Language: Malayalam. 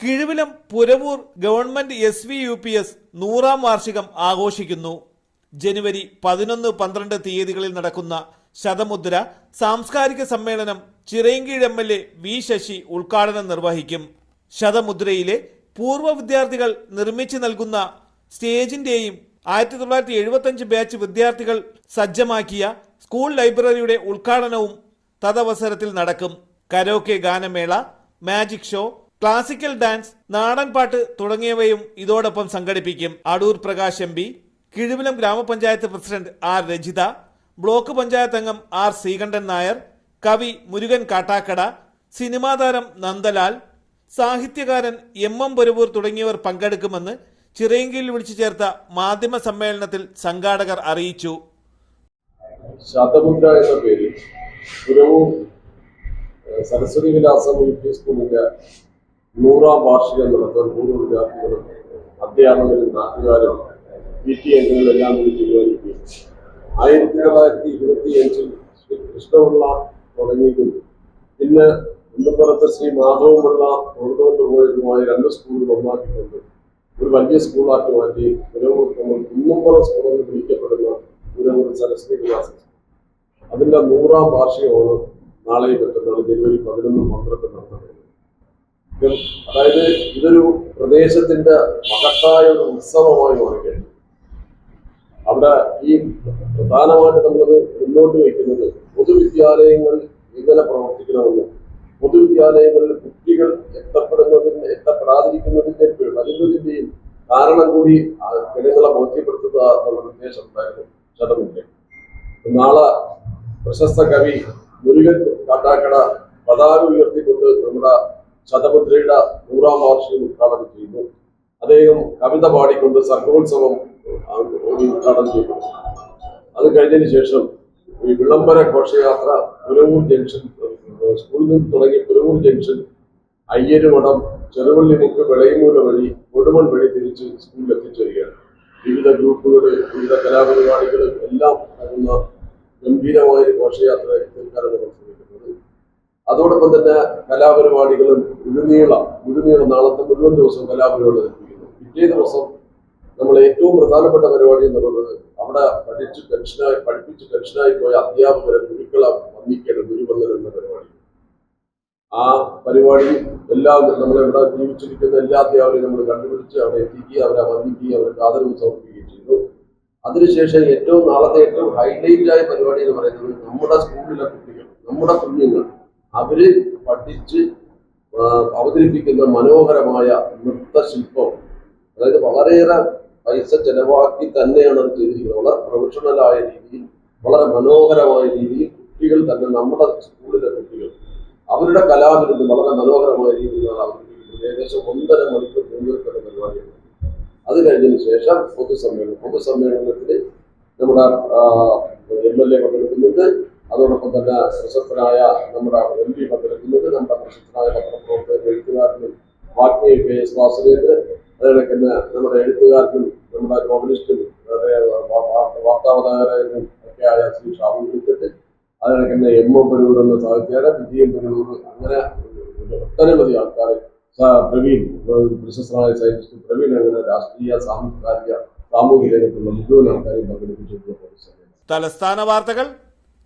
Kizhuvilam Puravoor government S V U P S നൂറാം വാർഷികം ആഘോഷിക്കുന്നു. ജനുവരി പതിനൊന്ന് പന്ത്രണ്ട് തീയതികളിൽ നടക്കുന്ന ശതമുദ്ര സാംസ്കാരിക സമ്മേളനം Chirayinkeezhu M L A V Sasi ഉദ്ഘാടനം നിർവഹിക്കും. ശതമുദ്രയിലെ പൂർവ വിദ്യാർത്ഥികൾ നിർമ്മിച്ചു നൽകുന്ന സ്റ്റേജിന്റെയും ആയിരത്തി തൊള്ളായിരത്തി എഴുപത്തഞ്ച് ബാച്ച് വിദ്യാർത്ഥികൾ സജ്ജമാക്കിയ സ്കൂൾ ലൈബ്രറിയുടെ ഉദ്ഘാടനവും തദവസരത്തിൽ നടക്കും. കരോക്കെ ഗാനമേള മാജിക് ഷോ ക്ലാസിക്കൽ ഡാൻസ് നാടൻ പാട്ട് തുടങ്ങിയവയും ഇതോടൊപ്പം സംഘടിപ്പിക്കും. അടൂർ പ്രകാശ് എം പി കിഴുവിലം ഗ്രാമപഞ്ചായത്ത് president R Rajitha block panchayat അംഗം ആർ ശ്രീകണ്ഠൻ നായർ കവി മുരുകൻ കാട്ടാക്കട സിനിമാ താരം നന്ദലാൽ സാഹിത്യകാരൻ എം എം പൊരുവൂർ തുടങ്ങിയവർ പങ്കെടുക്കുമെന്ന് ചിറയങ്കിയിൽ വിളിച്ചു ചേർത്ത മാധ്യമ സമ്മേളനത്തിൽ സംഘാടകർ അറിയിച്ചു. ശതമുദ്ര എന്ന പേരിൽ പുരവും സരസ്വതി വിലാസം യു സ്കൂളിന്റെ നൂറാം വാർഷികം നടത്താൻ നൂറ് വിദ്യാർത്ഥികളും അധ്യാപകരും നാട്ടുകാരും പി ടി എല്ലാം കൂടി തീരുമാനിക്കുകയും ആയിരത്തി തൊള്ളായിരത്തി ഇരുപത്തി അഞ്ചിൽ ശ്രീ കൃഷ്ണപിള്ള തുടങ്ങിയതും പിന്നെ കുന്നപ്പുറത്ത് ശ്രീ മാധവപിള്ള തുറന്നുകൊണ്ട് പോയതുമായ രണ്ട് സ്കൂളുകൾ ഒന്നാക്കിക്കൊണ്ട് ഒരു വലിയ സ്കൂളാക്കി മാറ്റി പുരവൂർ നമ്മൾ എന്ന് വിളിക്കപ്പെടുന്ന തിരുവനന്തപുരം സരസ്വതി വിലാസം അതിന്റെ നൂറാം വാർഷികമാണ് നാളെ മറ്റന്നാൾ ജനുവരി പതിനൊന്ന് പന്ത്രണ്ട് നടത്തുന്നത് അതായത് ഇതൊരു പ്രദേശത്തിന്റെ മഹത്തായ ഒരു ഉത്സവമായി മാറുകയാണ് അവിടെ ഈ പ്രധാനമായിട്ട് നമ്മൾ മുന്നോട്ട് വയ്ക്കുന്നത് പൊതുവിദ്യാലയങ്ങൾ എങ്ങനെ പ്രവർത്തിക്കണമെന്നും പൊതുവിദ്യാലയങ്ങളിൽ കുട്ടികൾ എത്തപ്പെടുന്നതിന് എത്തപ്പെടാതിരിക്കുന്നതിന്റെ വരുന്നതിന്റെയും കാരണം കൂടി ജനങ്ങളെ ബോധ്യപ്പെടുത്തുക എന്നുള്ള ഉദ്ദേശം ഉണ്ടായിരുന്നു ചടങ്ങിന്റെ നാളെ പ്രശസ്ത കവി മുരുകൻ കാട്ടാക്കട പതാക ഉയർത്തിക്കൊണ്ട് നമ്മുടെ ശതമുദ്രയുടെ നൂറാം വാർഷികം ഉദ്ഘാടനം ചെയ്യുന്നു. അദ്ദേഹം കവിത പാടിക്കൊണ്ട് സർഗോത്സവം ഉദ്ഘാടനം ചെയ്തു. അത് കഴിഞ്ഞതിന് ശേഷം ഈ വിളംബര ഘോഷയാത്ര പുരവൂർ ജംഗ്ഷൻ സ്കൂളിൽ നിന്ന് തുടങ്ങി പുരവൂർ ജംഗ്ഷൻ അയ്യരുമഠം ചെറുവള്ളിമുക്ക് വിളയമൂല വഴി കൊടുമൺ വഴി തിരിച്ച് സ്കൂളിൽ എത്തിച്ചേരുകയാണ് വിവിധ ഗ്രൂപ്പുകൾ വിവിധ കലാപരിപാടികൾ എല്ലാം നടക്കുന്ന ഗംഭീരമായ ഘോഷയാത്ര തീർക്കാനാണ് നമ്മൾ ശ്രമിക്കുന്നത് അതോടൊപ്പം തന്നെ കലാപരിപാടികളും മുഴുനീള മുഴുനീള നാളത്തെ മുഴുവൻ ദിവസവും കലാപരിപാടി നടത്തിക്കുന്നു പിറ്റേ ദിവസം നമ്മൾ ഏറ്റവും പ്രധാനപ്പെട്ട പരിപാടി എന്നുള്ളത് അവിടെ പഠിച്ച് പെൻഷനായി പഠിപ്പിച്ച് പെൻഷനായി പോയ അധ്യാപകരെ ഗുരുക്കളെ വന്നിക്കേണ്ട ഗുരുവന്ദനം എന്ന പരിപാടി. ആ പരിപാടി എല്ലാം നമ്മളിവിടെ ജീവിച്ചിരിക്കുന്ന എല്ലാ അധ്യാപകരെയും നമ്മൾ കണ്ടുപിടിച്ച് അവരെ എത്തിക്കുകയും അവരെ വന്ദിക്കുകയും അവർക്ക് ആദരവ് സമർപ്പിക്കുകയും ചെയ്തു. അതിനുശേഷം ഏറ്റവും നാളത്തെ ഏറ്റവും ഹൈലൈറ്റ് ആയ പരിപാടി എന്ന് പറയുന്നത് നമ്മുടെ സ്കൂളിലെ കുട്ടികൾ നമ്മുടെ കുഞ്ഞുങ്ങൾ അവർ പഠിച്ച് അവതരിപ്പിക്കുന്ന മനോഹരമായ നൃത്തശില്പം അതായത് വളരെയേറെ പൈസ ചെലവാക്കി തന്നെയാണ് അത് ചെയ്തിരിക്കുന്നത്. വളരെ പ്രൊഫഷണലായ രീതിയിൽ വളരെ മനോഹരമായ രീതിയിൽ കുട്ടികൾ തന്നെ നമ്മുടെ സ്കൂളിലെ കുട്ടികൾ അവരുടെ കലാവിരുദ്ധം വളരെ മനോഹരമായ രീതിയിലാണ് അവതരിപ്പിക്കുന്നത് ഏകദേശം ഒന്നര മണിക്കൂർ മുൻനിർത്തുന്ന പരിപാടിയാണ്. അത് കഴിഞ്ഞതിന് ശേഷം പൊതുസമ്മേളനം. പൊതുസമ്മേളനത്തിൽ നമ്മുടെ എം എൽ എ പങ്കെടുക്കുന്നുണ്ട്. അതോടൊപ്പം തന്നെ പ്രശസ്തനായ നമ്മുടെ എം പി പങ്കെടുക്കുന്നത് നമ്മുടെ പ്രശസ്തനായ പത്രപ്രവർത്തകർ എഴുത്തുകാരനും വാഗ്മി കെ എസ് വാസുദേവ് അതേപോലെ നമ്മുടെ എഴുത്തുകാരനും നമ്മുടെ നോവലിസ്റ്റും വാർത്താവതാരകനും ഒക്കെ ആയ ശ്രീ ഷാബു വിളിച്ചിട്ട് അതേപോലെ തന്നെ എം ഒ പെരൂർ എന്ന സാഹിത്യകാരൻ എം പെരൂർ അങ്ങനെ ഒട്ടനവധി ആൾക്കാർ പ്രവീൺ പ്രശസ്തനായ സയന്റിസ്റ്റ് പ്രവീൺ അങ്ങനെ രാഷ്ട്രീയ സാംസ്കാരിക സാമൂഹിക രംഗത്തുള്ള മുഴുവൻ ആൾക്കാരെയും പങ്കെടുപ്പിച്ചിട്ടുള്ള തലസ്ഥാന വാർത്തകൾ